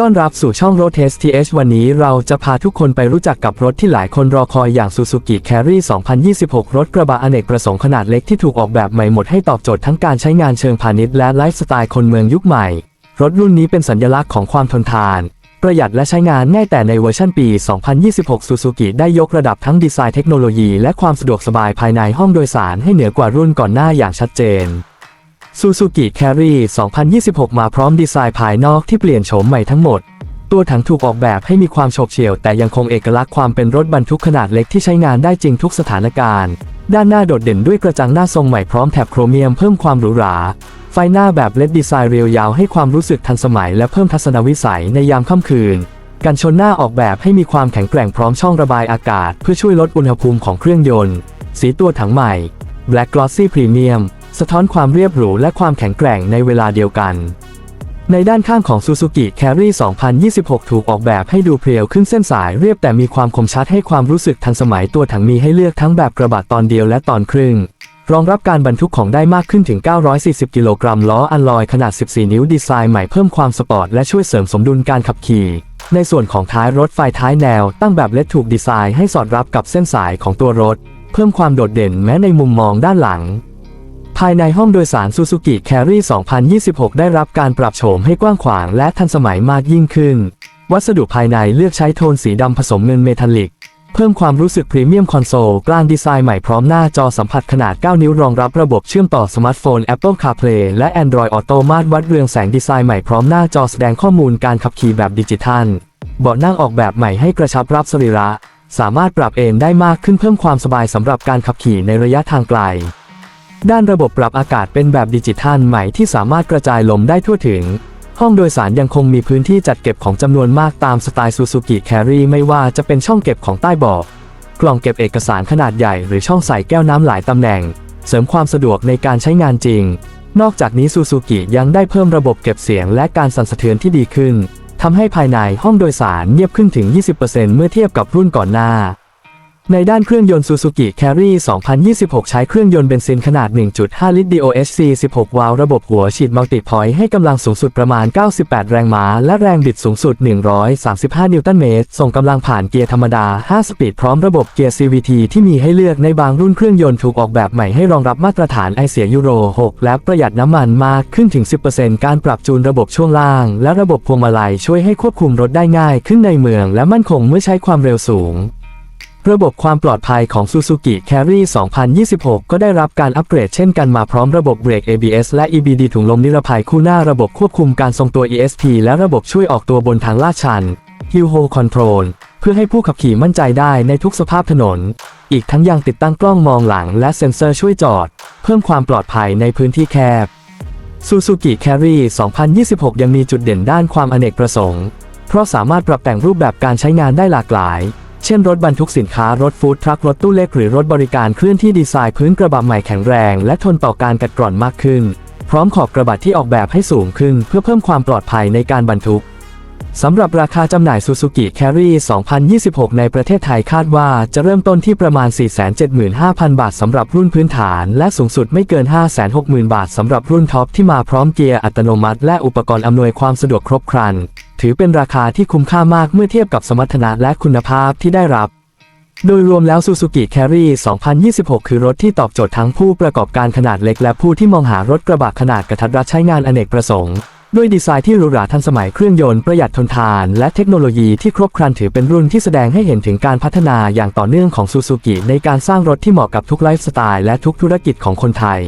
ต้อนรับสู่ช่อง Road Test TH วันนี้เราจะพาทุกคนไปรู้จักกับรถที่หลายคนรอคอยอย่าง Suzuki Carry 2026 รถกระบะอเนกประสงค์ขนาดเล็กที่ถูกออกแบบใหม่หมดให้ตอบโจทย์ทั้งการใช้งานเชิงพาณิชย์และไลฟ์สไตล์คนเมืองยุคใหม่ รถรุ่นนี้เป็นสัญลักษณ์ของความทนทาน ประหยัดและใช้งานง่ายแต่ในเวอร์ชันปี 2026 Suzuki ได้ยกระดับทั้งดีไซน์เทคโนโลยีและความสะดวกสบายภายในห้องโดยสารให้เหนือกว่ารุ่นก่อนหน้าอย่างชัดเจน Suzuki Carry 2026 มาพร้อมดีไซน์ภายนอกที่เปลี่ยนโฉมใหม่ทั้งหมด ตัวถังถูกออกแบบให้มีความโฉบเฉี่ยวแต่ยังคงเอกลักษณ์ความเป็นรถบรรทุกขนาดเล็กที่ใช้งานได้จริงทุกสถานการณ์ ด้านหน้าโดดเด่นด้วยกระจังหน้าทรงใหม่พร้อมแถบโครเมียมเพิ่มความหรูหรา ไฟหน้าแบบเลดดีไซน์เรียวยาวให้ความรู้สึกทันสมัยและเพิ่มทัศนวิสัยในยามค่ำคืนกันชนหน้าออกแบบให้มีความแข็งแกร่งพร้อมช่องระบายอากาศ เพื่อช่วยลดอุณหภูมิของเครื่องยนต์ สีตัวถังใหม่ Black Glossy Premium สะท้อนความเรียบหรูและความแข็งแกร่งในเวลาเดียวกัน ในด้านข้างของ Suzuki Carry 2026 ถูกออกแบบให้ดูเพรียวขึ้นเส้นสายเรียบแต่มีความคมชัดให้ความรู้สึกทันสมัยตัวถังมีให้เลือกทั้งแบบกระบะตอนเดียวและตอนครึ่ง รองรับการบรรทุกของได้มากขึ้นถึง 940 กิโลกรัมล้ออัลลอยขนาด 14 นิ้วดีไซน์ใหม่เพิ่มความสปอร์ตและช่วยเสริมสมดุลการขับขี่ในส่วนของท้ายรถไฟท้ายแนว ตั้งแบบเล็ดถูกดีไซน์ให้สอดรับกับเส้นสายของตัวรถ เพิ่มความโดดเด่นแม้ในมุมมองด้านหลัง ภายในห้องโดยสาร Suzuki Carry 2026 ได้รับการปรับโฉมให้กว้างขวางและทันสมัยมากยิ่งขึ้น วัสดุภายในเลือกใช้โทนสีดำผสมเงินเมทัลลิก เพิ่มความรู้สึกพรีเมียมคอนโซลกลางดีไซน์ใหม่พร้อมหน้าจอสัมผัสขนาด 9 นิ้วรองรับระบบเชื่อมต่อสมาร์ทโฟน Apple CarPlay และ Android Auto มาตรวัดเรืองแสงดีไซน์ใหม่พร้อมหน้าจอแสดงข้อมูลการขับขี่แบบดิจิทัลเบาะนั่งออกแบบใหม่ให้กระชับรับสรีระ สามารถปรับเอนได้มากขึ้นเพิ่มความสบายสำหรับการขับขี่ในระยะทางไกล ด้านระบบปรับอากาศเป็นแบบดิจิทัลใหม่ที่สามารถกระจายลมได้ทั่วถึง ห้องโดยสารยังคงมีพื้นที่จัดเก็บของจำนวนมากตามสไตล์ Suzuki Carry ไม่ว่าจะเป็นช่องเก็บของใต้เบาะกล่องเก็บเอกสารขนาดใหญ่หรือช่องใส่แก้วน้ำหลายตำแหน่ง เสริมความสะดวกในการใช้งานจริง นอกจากนี้ Suzuki ยังได้เพิ่มระบบเก็บเสียงและการสั่นสะเทือนที่ดีขึ้นทำให้ภายในห้องโดยสารเงียบขึ้นถึง 20%เมื่อเทียบกับรุ่นก่อนหน้า ในด้านเครื่องยนต์ Suzuki Carry 2026 ใช้เครื่องยนต์เบนซินขนาด 1.5 ลิตร DOHC 16 วาล์วระบบหัวฉีดมัลติพอยต์ให้กำลังสูงสุดประมาณ 98 แรงม้า และแรงบิดสูงสุด 135 นิวตันเมตร ส่งกำลังผ่านเกียร์ธรรมดา 5 สปีดพร้อมระบบเกียร์ CVT ที่มีให้เลือกในบางรุ่นเครื่องยนต์ถูกออกแบบใหม่ให้รองรับมาตรฐานไอเสียยูโร 6 และประหยัดน้ำมันมากขึ้นถึง 10%การปรับจูนระบบช่วงล่าง และระบบพวงมาลัยช่วยให้ควบคุมรถได้ง่าย ขึ้นในเมือง และมั่นคงเมื่อใช้ความเร็วสูง ระบบความปลอดภัยของ Suzuki Carry 2026 ก็ได้รับการอัปเกรดเช่นกันมาพร้อมระบบเบรก ABS และ EBD ถุงลมนิรภัยคู่หน้าระบบควบคุมการทรงตัว ESP และระบบช่วยออกตัวบนทางลาดชัน Hill Hold Control เพื่อให้ผู้ขับขี่มั่นใจได้ในทุกสภาพถนน อีกทั้งยังติดตั้งกล้องมองหลังและเซ็นเซอร์ช่วยจอด เพิ่มความปลอดภัยในพื้นที่แคบ Suzuki Carry 2026 ยังมีจุดเด่นด้านความอเนกประสงค์ เพราะสามารถปรับแต่งรูปแบบการใช้งานได้หลากหลาย เช่นรถบรรทุกสินค้ารถฟู้ดทรัครถตู้เล็กหรือรถบริการเคลื่อนที่ดีไซน์พื้นกระบะใหม่แข็งแรง และทนต่อการกัดกร่อนมากขึ้น พร้อมขอบกระบะที่ออกแบบให้สูงขึ้น เพื่อเพิ่มความปลอดภัยในการบรรทุกสำหรับราคาจำหน่าย Suzuki Carry 2026 ในประเทศไทยคาดว่าจะเริ่มต้นที่ประมาณ 475,000 บาทสำหรับรุ่นพื้นฐาน และสูงสุดไม่เกิน 560,000 บาทสำหรับรุ่นท็อปที่มาพร้อมเกียร์อัตโนมัติ และอุปกรณ์อำนวยความสะดวกครบครัน ถือเป็นราคาที่คุ้มค่ามากเมื่อเทียบกับสมรรถนะและคุณภาพที่ได้รับ โดยรวมแล้ว Suzuki Carry 2026 คือรถที่ตอบโจทย์ทั้งผู้ประกอบการขนาดเล็กและผู้ที่มองหารถกระบะขนาดกระทัดรัดใช้งานอเนกประสงค์ ด้วยดีไซน์ที่หรูหราทันสมัยเครื่องยนต์ประหยัดทนทาน และเทคโนโลยีที่ครบครันถือเป็นรุ่นที่แสดงให้เห็นถึงการพัฒนาอย่างต่อเนื่องของ Suzuki ในการสร้างรถที่เหมาะกับทุกไลฟ์สไตล์และทุกธุรกิจของคนไทย